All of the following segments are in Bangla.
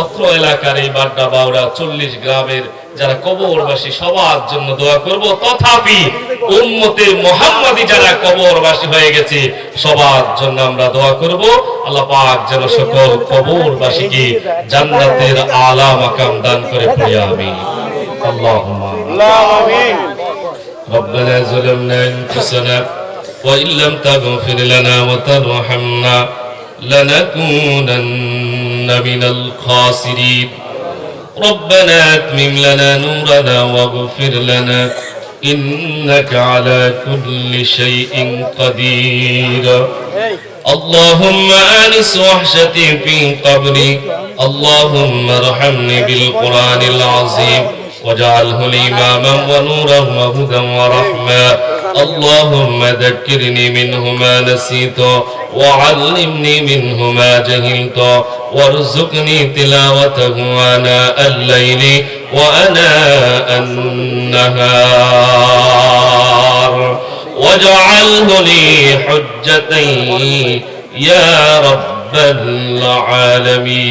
অত্র এলাকার এই বাড্ডা বাউড়া চল্লিশ গ্রামের যারা কবরবাসী সবার জন্য দোয়া করব তথাপি উম্মতের মোহাম্মদী যারা কবরবাসী হয়ে গেছে সবার জন্য আমরা দোয়া করব আল্লাহ পাক যেন সকল কবরবাসীকে জান্নাতের আলা মাকাম দান করে পড়ে আমি আল্লাহুম্মা ربنا ظلمنا انفسنا وان لم تغفر لنا وترحمنا لنكونن من الخاسرين. ربنا أتمم لنا نورنا واغفر لنا. إنك على كل شيء قدير. اللهم آنس وحشتي في قبري. اللهم ارحمني بالقرآن العظيم. واجعله الإماما ونورا وهدى ورحمة. اللهم ذكرني منه ما نسيت وعلمني منه ما جهلت. وارزقني تلاوته آناء الليل وأناء النهار. واجعله لي حجتي يا رب العالمين.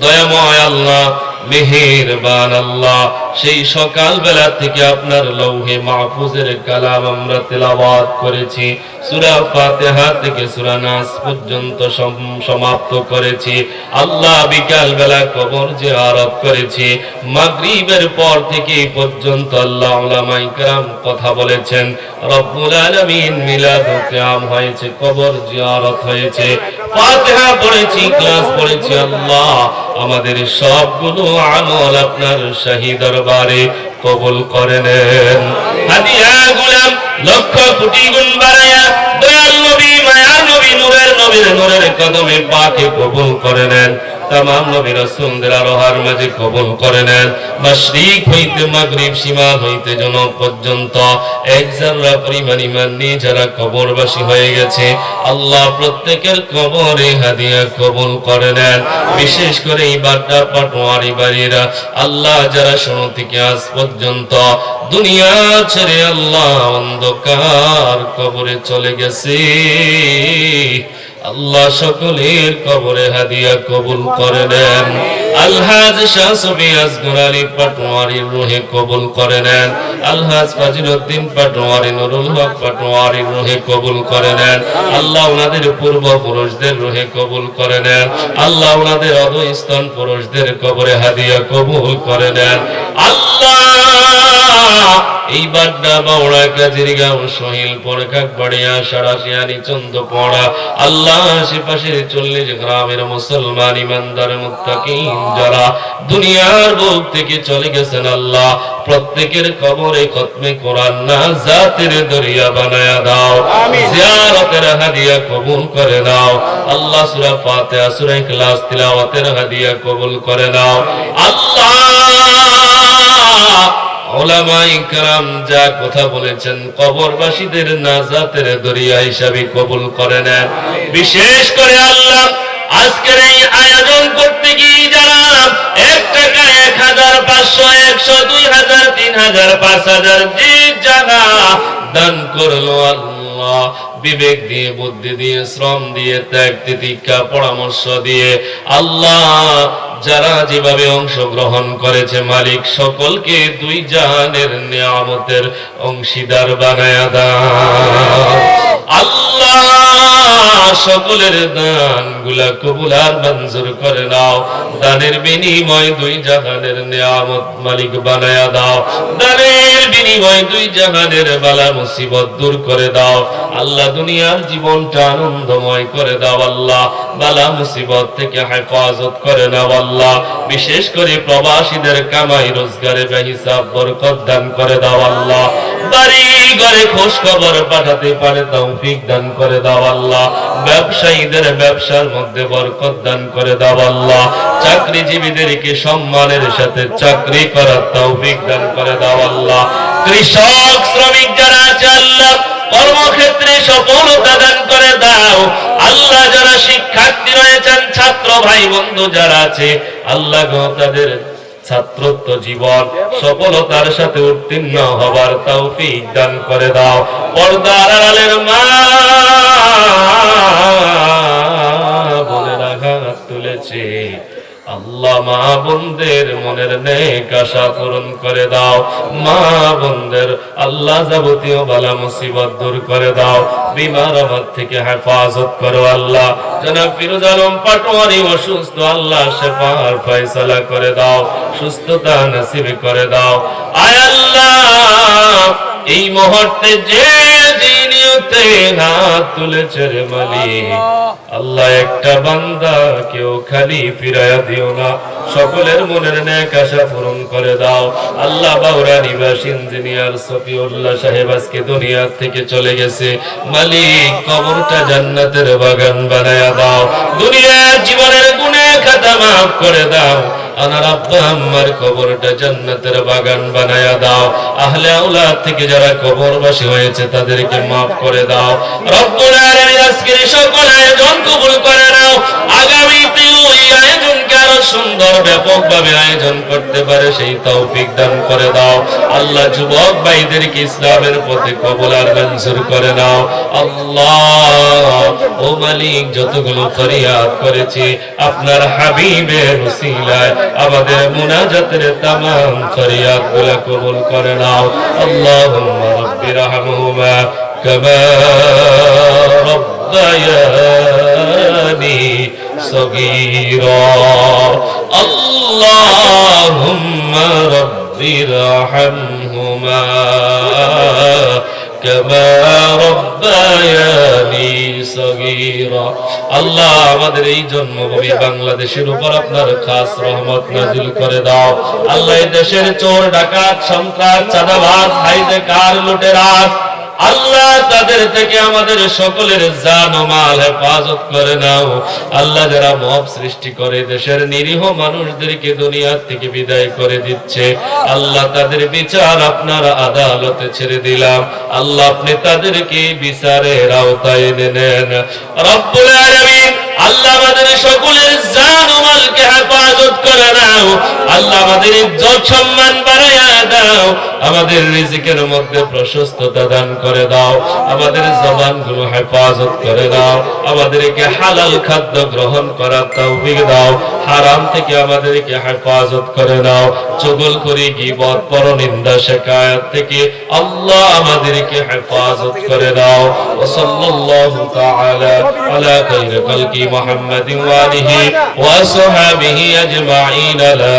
ضيا الله. মেহেরবান আল্লাহ। সেই সকাল বেলা থেকে আপনার লৌহে মাহফুজের কালাম আমরা তেলাওয়াত করেছি। সূরা ফাতিহা থেকে সূরা নাস পর্যন্ত সমাপ্ত করেছি। আল্লাহ বিকাল বেলা কবর জিয়ারত করেছি। মাগরিবের পর থেকে পর্যন্ত আল্লাহ উলামায়ে কেরাম কথা বলেছেন, রব্বুল আলামিন মিলাদ হয়েছে, কবর জিয়ারত হয়েছে। ফাতিহা পড়েছি, ক্লাস পড়েছি, আল্লাহ আমাদের সবগুলো আমল আপনার শাহী দরবারে কবুল করে নেন। হাদিয়া গুলাম লক্ষ কোটি গুণ বাড়ায়া দয়াল নবী, মায়া নবী, নূরের নবীর নূরের কদমে পাকে কবুল করে নেন। তামাম নবী রাসূলদের আরোহার মাঝে কবুল করে নেন। হইতে মাগরিব, সীমা হইতে পর্যন্ত এক জাররা পরিমাণ ইমান যারা কবরবাসী হয়ে গেছে, আল্লাহ প্রত্যেকের কবরে হাদিয়া করে নেন। বিশেষ করে এই বাড্ডা পাটোয়ারি বাড়িরা, আল্লাহ যারা শোনো থেকে আজ পর্যন্ত দুনিয়া ছেড়ে আল্লাহ অন্ধকার কবরে চলে গেছে। আল্লাহ সকলের কবরে হাদিয়া কবুল করে নেন। আলহাজ শাহ সবি আলী পাটোয়ারির রুহে কবুল করে নেন। আলহাজ ফাজিলউদ্দিন পাটোয়ারি নুরুল হক পাটোয়ারির রুহে কবুল করে নেন। আল্লাহ ওনাদের পূর্বপুরুষদের রুহে কবুল করে নেন। আল্লাহ ওনাদের অধস্তন পুরুষদের কবরে হাদিয়া কবুল করে নেন। আল্লাহ এই বাড্ডা বাউড়া কাজিরগাঁও সহিল পরকাক বাড়িয়া সারাশিয়ানি চন্দ পড়া। আল্লাহ আশেপাশের চল্লিশ গ্রামের মুসলমান ইমানদার মুত্তাকিন যারা দুনিয়ার বুক থেকে চলে গেছেন আল্লাহ প্রত্যেকের কবরে খতমে কোরআন না জাতের দরিয়া বানায়া দাও। জিয়ারতের হাদিয়া কবুল করে নাও। আল্লাহ সূরা ফাতিহা সূরা ইখলাস তিলাওয়াতের হাদিয়া কবুল করে নাও। আল্লাহ যা কথা বলেছেন কবরবাসীদের নাজাতের দরিয়া হিসাবে কবুল করে নেন। বিশেষ করে আল্লাহ আজকের এই আয়োজন করতে গিয়ে যারা এক টাকা এক হাজার পাঁচশো, একশো, দুই হাজার, তিন হাজার, পাঁচ হাজার যে দান করল আল্লাহ। বিবেক দিয়ে, বুদ্ধি দিয়ে, শ্রম দিয়ে, ত্যাগ, তিতিক্ষা, পরামর্শ দিয়ে আল্লাহ যারা যেভাবে অংশগ্রহণ করেছে মালিক সকলকে দুই জাহানের নিয়ামতের অংশীদার বানায় দাও। আল্লাহ! সকলের দানগুলা কবুল মঞ্জুর করে নাও। দানের বিনিময় দুই জাহানের নিয়ামত মালিক বানায়া দাও। দানের বিনিময় দুই জাহানের বালা মুসিবত দূর করে দাও। আল্লাহ দুনিয়ার জীবনটা আনন্দময় করে দাও আল্লাহ। বালা মুসিবত থেকে হেফাজত করে নাও আল্লাহ। বিশেষ করে প্রবাসীদের কামাই রোজগারে বেহিসাব বরকত দান করে দাও আল্লাহ। বাড়ি ঘরে খোঁজ খবর পাঠাতে পারে তৌফিক দান করে দাও আল্লাহ। ব্যবসায়ীদের ব্যবসার মধ্যে বরকত দান করে দাও আল্লাহ। চাকরিজীবীদেরকে সম্মানের সাথে চাকরি করার তৌফিক দান করে দাও আল্লাহ। কৃষক, শ্রমিক যারা আছে আল্লাহ, কর্মক্ষেত্রে সফলতা দান করে দাও। আল্লাহ যারা শিক্ষার্থী রয়েছেন, ছাত্র ভাই বন্ধু যারা আছে, আল্লাহ তাদের ছাত্রত্ব জীবন, সফলতার সাথে উত্তীর্ণ হবার তৌফিক দান করে দাও। পর্দার আড়ালের মা বলে রাঘাত তুলেছে। আল্লাহ মা বোনদের মনের নেক আশা পূরণ করে দাও। মা বোনদের আল্লাহ যাবতীয় বালা মুসিবত দূর করে দাও। বিমার আমার থেকে হেফাজত করো আল্লাহ। জনাব ফিরোজ আলম পাটোয়ারি অসুস্থ, আল্লাহ শেফার ফয়সালা করে দাও। সুস্থতা নসিব করে দাও। আয় আল্লাহ, এই মুহূর্তে যে জিনিয়তে হাত তুলেছে রে মালিক। আল্লাহ একটা বান্দা কেউ খালি ফিরাইয়া দিও না। সকলের মনের ন্যাক আশা পূরণ করে দাও। আল্লাহ বাউরা নিবাস ইঞ্জিনিয়ার সফিউল্লাহ সাহেব আজকে দুনিয়া থেকে চলে গেছে। মালিক কবরটা জান্নাতের বাগান বানায়া দাও। দুনিয়ার জীবনের গুণে খাতা মাফ করে দাও। আনার আব্বা আম্মার কবরটা জান্নাতের বাগান বানায়া দাও। আহলে আউলাদ থেকে যারা কবরবাসী হয়েছে, তাদেরকে মাফ করে দাও। রব্বুল আলামিন আজকের সুন্দর ব্যাপকভাবে আয়োজন করতে পারে, সেই তৌফিক দান করে দাও। আল্লাহ যুবক ভাইদেরকে ইসলামের পথে কবুল আর মঞ্জুর করে নাও। আল্লাহ, ও মালিক, যতগুলো ফরিয়াদ করেছি, আপনার হাবিবের উসিলায় আমাদের মুনাজাতের তামাম ফরিয়াদগুলা কবুল করে নাও। আল্লাহুম্মা রাব্বি রাহমহুমা, কামা রব্বায়ানি সগীরা আল্লাহুম্মা রাব্বি রাহমহুমা كما ربياني صغيرا আল্লাহ আমাদের এই জন্মভূমি বাংলাদেশের উপর আপনার খাস রহমত নাজিল করে দাও আল্লাহ এই দেশের চোর ডাকাত সন্ত্রাস চাঁদাবাজ হাইজে কার লুটেরাজ আল্লাহ তাদের থেকে আমাদের সকলের জান মাল হেফাজত করে নাও। আল্লাহ যারা মব সৃষ্টি করে দেশের নিরীহ মানুষদেরকে দুনিয়া থেকে বিদায় করে দিচ্ছে। আল্লাহ তাদের বিচার আপনার আদালতে ছেড়ে দিলাম। আল্লাহ আপনি তাদেরকে বিচারের আওতায় এনে নেন। রব্বুল আলামিন, আল্লাহ আমাদের সকলের জান মালকে হেফাজত করে নাও। আল্লাহ আমাদের ইজ্জত সম্মান বাড়াইয়া দাও, আমাদের রিজিকের মধ্যে প্রশস্ততা দান করে দাও, আমাদের জবানগুলো হেফাজত করে দাও, আমাদেরকে হালাল খাদ্য গ্রহণ করার তৌফিক দাও, হারাম থেকে আমাদেরকে হেফাজত করে দাও, চগল করি গিবত, পরনিন্দা শেখায়াত থেকে আল্লাহ আমাদেরকে হেফাজত করে দাও, ও সাল্লাল্লাহু তাআলা আলা খাইরি খালকি মুহাম্মাদিন ওয়া আলিহি ওয়া সাহবিহি আজমাইন, লা